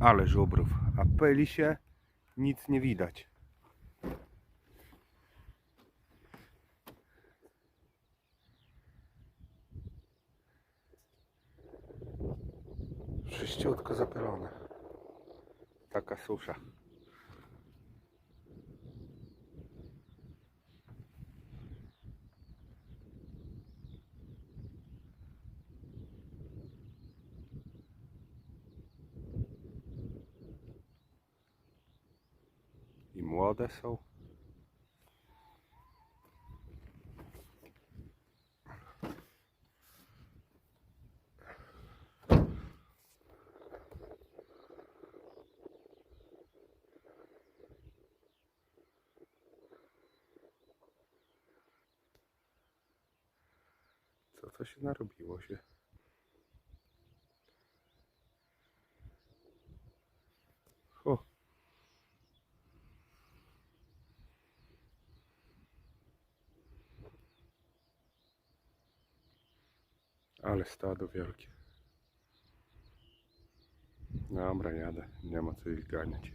Ale żubrów. A pyli się nic nie widać. Sześciutko zapylone. Taka susza. I młode są. Co to się narobiło się? Ale stado wielkie. Dobra, jadę. Nie ma co ich ganiać.